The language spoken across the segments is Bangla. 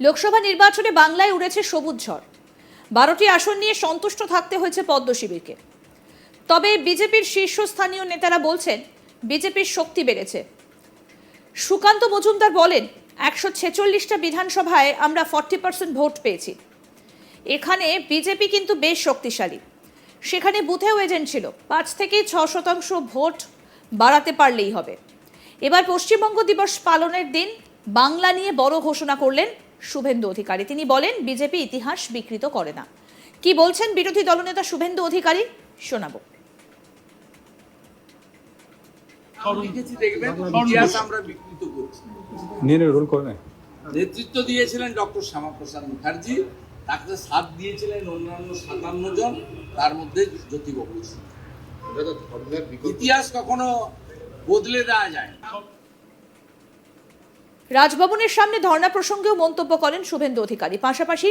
লোকসভা নির্বাচনে বাংলায় উড়েছে সবুজ ঝড়। বারোটি আসন নিয়ে সন্তুষ্ট থাকতে হয়েছে পদ্ম শিবিরকে। তবে বিজেপির শীর্ষস্থানীয় নেতারা বলছেন, বিজেপির শক্তি বেড়েছে। সুকান্ত মজুমদার বলেন, একশো ছেচল্লিশটা বিধানসভায় আমরা ফর্টি পার্সেন্ট ভোট পেয়েছি। এখানে বিজেপি কিন্তু বেশ শক্তিশালী। সেখানে বুথেও এজেন্ট ছিল। পাঁচ থেকে ছ শতাংশ ভোট বাড়াতে পারলেই হবে। এবার পশ্চিমবঙ্গ দিবস পালনের দিন বাংলা নিয়ে বড় ঘোষণা করলেন শুভেন্দু অধিকারী। তিনি বলেন বিজেপি ইতিহাস বিকৃত করে না। কি বলছেন বিরোধী দলনেতা শুভেন্দু অধিকারী? শোনাবো। নেতৃত্ব দিয়েছিলেন ডক্টর শ্যামাপ্রসাদ মুখার্জি তাকে সাথ দিয়েছিলেন অন্যান্য সাতান্ন জন তার মধ্যে জ্যোতিবাবু। ইতিহাস কখনো বদলে দেওয়া যায় না। রাজভবনের সামনে ধর্ণা প্রসঙ্গেও মন্তব্য করেন শুভেন্দু অধিকারী। পাশাপাশি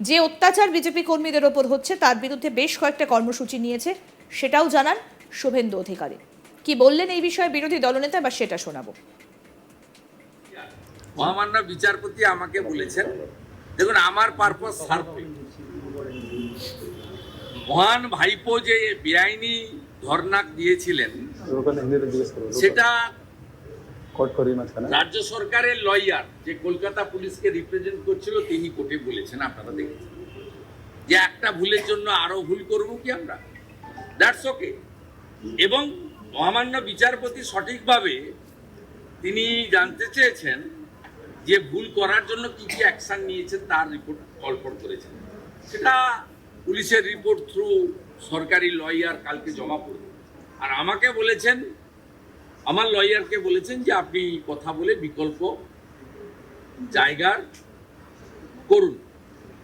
যে অত্যাচার বিজেপি কর্মীদের ওপর হচ্ছে তার বিরুদ্ধে বেশ কয়েকটা কর্মসূচি নিয়েছে সেটাও জানান শুভেন্দু অধিকারী। কি বললেন এই বিষয়ে বিরোধী দলনেতা বা সেটা শোনাবো। মহামান্য বিচারপতি আমাকে বলেছেন দেখুন আমার পারপাস সার্ভে মহান ভাইপো যে বেআইনি ধর্ণা দিয়েছিলেন সেটা মাঝখানে রাজ্য সরকারের লয়ার যে কলকাতা পুলিশকে রিপ্রেজেন্ট করছিল, তিনি কোর্টে বলেছেন, আপনারা দেখেছেন। যে একটা ভুলের জন্য আরও ভুল করব কি আমরা? দ্যাটস ওকে এবং মহামান্য বিচারপতি সঠিকভাবে তিনি জানতে চেয়েছেন যে ভুল করার জন্য কি কি অ্যাকশন নিয়েছেন, তার রিপোর্ট কল্পন করেছেন। সেটা পুলিশের রিপোর্ট থ্রু সরকারি লয়ার কালকে জমা করবে। আর আমাকে বলেছেন আমার লয়ারকে বলেছেন যে আপনি কথা বলে বিকল্প জায়গার করুন।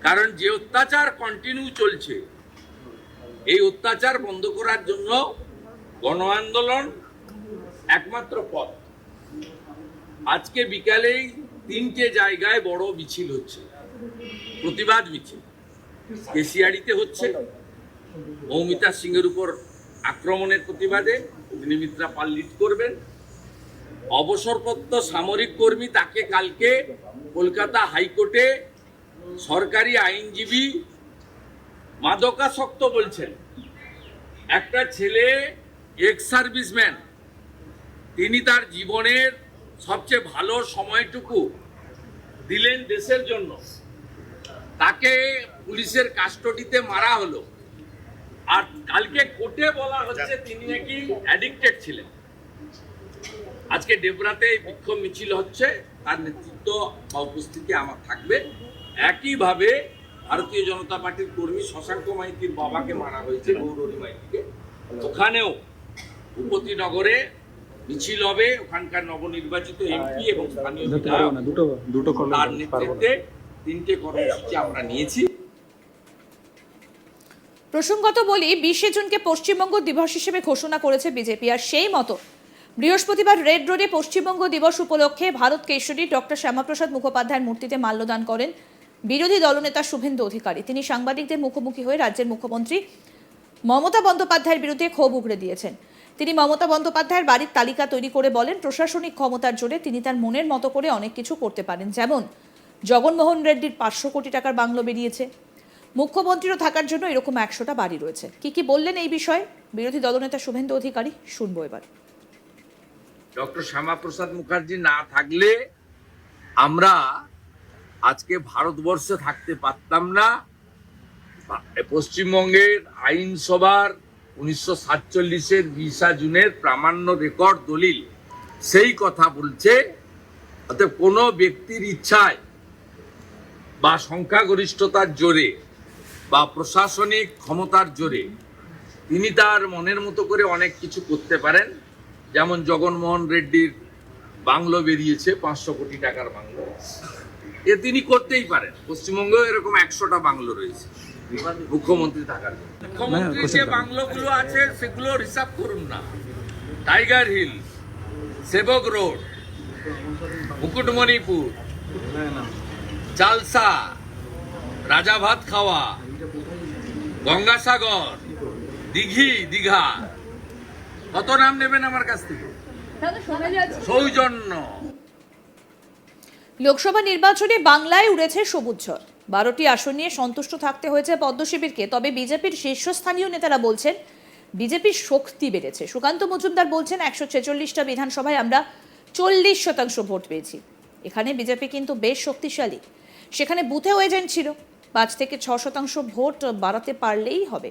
কারণ যে অত্যাচার কন্টিনিউ চলছে, এই অত্যাচার বন্ধ করার জন্য গণ আন্দোলন একমাত্র পথ। আজকে বিকালেই তিনটে জায়গায় বড় মিছিল হচ্ছে, প্রতিবাদ মিছিল। কেশিয়াড়িতে হচ্ছে, মৌমিতা সিংহের উপর আক্রমণের প্রতিবাদে অগ্নিমিত্রা পাল লিড করবেন। অবসরপ্রাপ্ত সামরিক কর্মী তাকে কালকে কলকাতা হাইকোর্টে সরকারি আইনজীবী মাদকাসক্ত বলছেন। একটা ছেলে এক্স সার্ভিসম্যান তিনি তার জীবনের সবচেয়ে ভালো সময়টুকু দিলেন দেশের জন্য। তাকে পুলিশের কাস্টডিতে মারা হলো। আর কালকে কোর্টে বলা হচ্ছে তিনি নাকি অ্যাডিক্টেড ছিলেন। আজকে ডেবরাতে বিক্ষোভ মিছিল হচ্ছে তার নেতৃত্ব বা উপস্থিতি আমার থাকবে। একইভাবে ভারতীয় জনতা পার্টির কর্মী শশাঙ্ক মাইতির বাবাকে মারা হয়েছে গৌরী মাইতিকে। ওখানেও উপতিনগরে মিছিল হবে ওখানকার নবনির্বাচিত এমপি এবং স্থানীয় বিধায়ক তার নেতৃত্বে তিনটে কর্মসূচি আমরা নিয়েছি। প্রসঙ্গত বলি, বিশে জুনকে পশ্চিমবঙ্গ দিবস হিসেবে ঘোষণা করেছে বিজেপি, আর সেই মতো বৃহস্পতিবার রেড রোডে পশ্চিমবঙ্গ দিবস উপলক্ষে ভারত কেশরী ডক্টর শ্যামাপ্রসাদ মুখোপাধ্যায়ের মূর্তিতে মাল্যদান করেন বিরোধী দলনেতা শুভেন্দু অধিকারী। তিনি সাংবাদিকদের মুখোমুখি হয়ে রাজ্যের মুখ্যমন্ত্রী মমতা বন্দ্যোপাধ্যায়ের বিরুদ্ধে ক্ষোভ উগড়ে দিয়েছেন। তিনি মমতা বন্দ্যোপাধ্যায়ের বাড়ির তালিকা তৈরি করে বলেন, প্রশাসনিক ক্ষমতার জোরে তিনি তার মনের মতো করে অনেক কিছু করতে পারেন। যেমন, জগনমোহন রেড্ডির পাঁচশো কোটি টাকার বাংলো বেরিয়েছে। মুখ্যমন্ত্রীরও থাকার জন্য এরকম একশোটা বাড়ি রয়েছে। কি কি বললেন এই বিষয়ে? বিরোধী দলনেতা শুভেন্দু অধিকারী, শুনব এবার। ডক্টর শ্যামাপ্রসাদ মুখার্জি না থাকলে আমরা আজকে ভারতবর্ষে থাকতে পারতাম না। পশ্চিমবঙ্গের আইনসভার উনিশশো সাতচল্লিশের বিশা জুনের প্রামাণ্য রেকর্ড দলিল সেই কথা বলছে। অর্থাৎ কোনো ব্যক্তির ইচ্ছায় বা সংখ্যাগরিষ্ঠতার জোরে বা প্রশাসনিক ক্ষমতার জোরে তিনি তার মনের মতো করে অনেক কিছু করতে পারেন। যেমন জগনমোহন রেড্ডির বাংলো বেরিয়েছে পাঁচশো কোটি টাকার বাংলো। এ তিনি করতেই পারেন। পশ্চিমবঙ্গেও এরকম একশোটা বাংলো রয়েছে। মুখ্যমন্ত্রী থাকার মুখ্যমন্ত্রী যে বাংলোগুলো আছে সেগুলো হিসাব করুন না। Tiger Hill Sevoke road Mukutmanipur Chalsa Raja Bhat Khawa, Gangasagar, দিঘি, দীঘা। কত নাম নেবেন আমার কাছ থেকে? সৌজন্য। লোকসভা নির্বাচনে বাংলায় উড়েছে সবুজ ঝড় বারোটি আসন নিয়ে সন্তুষ্ট থাকতে হয়েছে পদ্ম শিবিরকে তবে বিজেপির শীর্ষস্থানীয় নেতারা বলছেন, বিজেপির শক্তি বেড়েছে। সুকান্ত মজুমদার বলছেন, একশো ছেচল্লিশটা বিধানসভায় আমরা চল্লিশ শতাংশ ভোট পেয়েছি। এখানে বিজেপি কিন্তু বেশ শক্তিশালী। সেখানে বুথেও এজেন্ট ছিল। পাঁচ থেকে ছ শতাংশ ভোট বাড়াতে পারলেই হবে।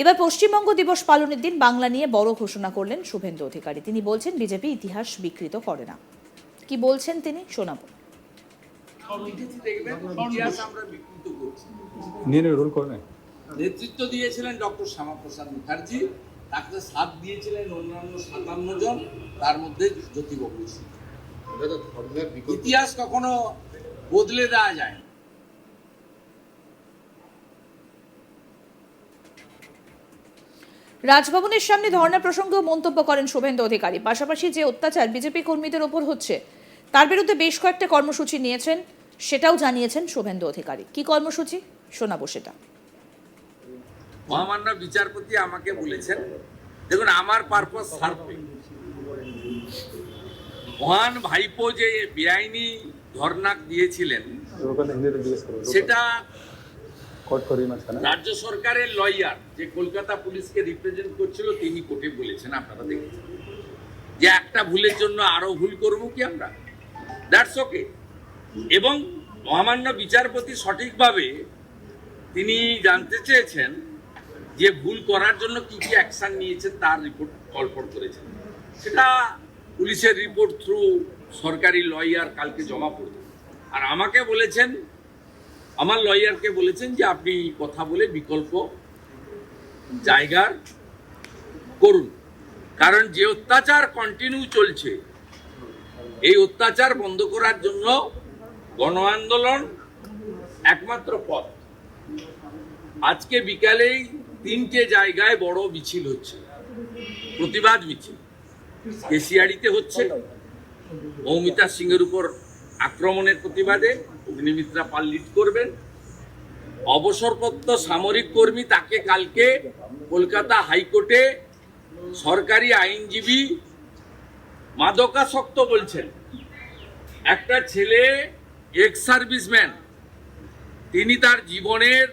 এবার পশ্চিমবঙ্গ দিবস পালনের দিন বাংলা নিয়ে বড় ঘোষণা করলেন শুভেন্দু অধিকারী। তিনি বলছেন বিজেপি ইতিহাস বিকৃত করে না। কি বলছেন তিনি? শোনাবো। নেতৃত্ব দিয়েছিলেন ডক্টর শ্যামাপ্রসাদ মুখার্জি তাকে সাথ দিয়েছিলেন অন্যান্য সাতান্ন জন তার মধ্যে জ্যোতিবাবু। ইতিহাস কখনো বদলে দেওয়া যায় না। রাজভবনের সামনে ধর্ণা প্রসঙ্গে মন্তব্য করেন শুভেন্দু অধিকারী। পাশাপাশি যে অত্যাচার বিজেপি কর্মীদের ওপর হচ্ছে তার বিরুদ্ধে বেশ কয়েকটা কর্মসূচি নিয়েছেন সেটাও জানিয়েছেন শুভেন্দু অধিকারী। কি কর্মসূচি? শোনাবো সেটা। মহামান্য বিচারপতি আমাকে বলেছেন দেখুন আমার পারপাস সার্ভ মহান ভাইপো যে বেআইনি ধর্ণা দিয়েছিলেন সেটা রাজ্য সরকারের লয়ার যে কলকাতা পুলিশকে রিপ্রেজেন্ট করছিল, তিনি কোর্টে বলেছেন, আপনারা দেখেছেন। যে একটা ভুলের জন্য আরও ভুল করব কি আমরা? দ্যাটস ওকে এবং মহামান্য বিচারপতি সঠিকভাবে তিনি জানতে চেয়েছেন যে ভুল করার জন্য কি কি অ্যাকশন নিয়েছেন, তার রিপোর্ট কলপট করেছেন। সেটা পুলিশের রিপোর্ট থ্রু সরকারি লয়ার কালকে জমা পড়বে। আর আমাকে বলেছেন আমার লয়ারকে বলেছেন যে আপনি কথা বলে বিকল্প জায়গার করুন। কারণ যে অত্যাচার কন্টিনিউ চলছে, এই অত্যাচার বন্ধ করার জন্য গণ আন্দোলন একমাত্র পথ। আজকে বিকালেই তিনটে জায়গায় বড় মিছিল হচ্ছে, প্রতিবাদ মিছিল। কেসিয়ারিতে হচ্ছে, মৌমিতা সিংয়ের উপর আক্রমণের প্রতিবাদে অগ্নিমিত্রা পাল লিড করবেন। অবসরপ্রাপ্ত সামরিক কর্মী তাকে কালকে কলকাতা হাইকোর্টে সরকারি আইনজীবী মাদকাসক্ত বলছেন। একটা ছেলে এক্স সার্ভিসম্যান তিনি তার জীবনের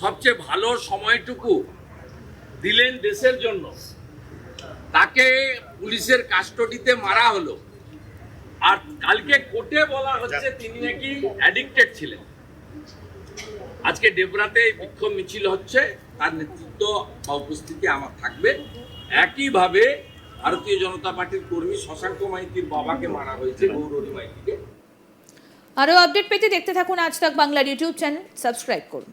সবচেয়ে ভালো সময়টুকু দিলেন দেশের জন্য। তাকে পুলিশের কাস্টডিতে মারা হলো। আর কালকে কোর্টে বলা হচ্ছে তিনি নাকি অ্যাডিক্টেড ছিলেন। আজকে ডেবরাতে বিক্ষোভ মিছিল হচ্ছে তার নেতৃত্ব বা উপস্থিতি আমার থাকবে। একইভাবে ভারতীয় জনতা পার্টির কর্মী শশাঙ্ক মাইতির বাবাকে মারা হয়েছে গৌরী মাইতিকে আরও আপডেট পেতে দেখতে থাকুন আজ তাক বাংলার ইউটিউব চ্যানেল সাবস্ক্রাইব করুন।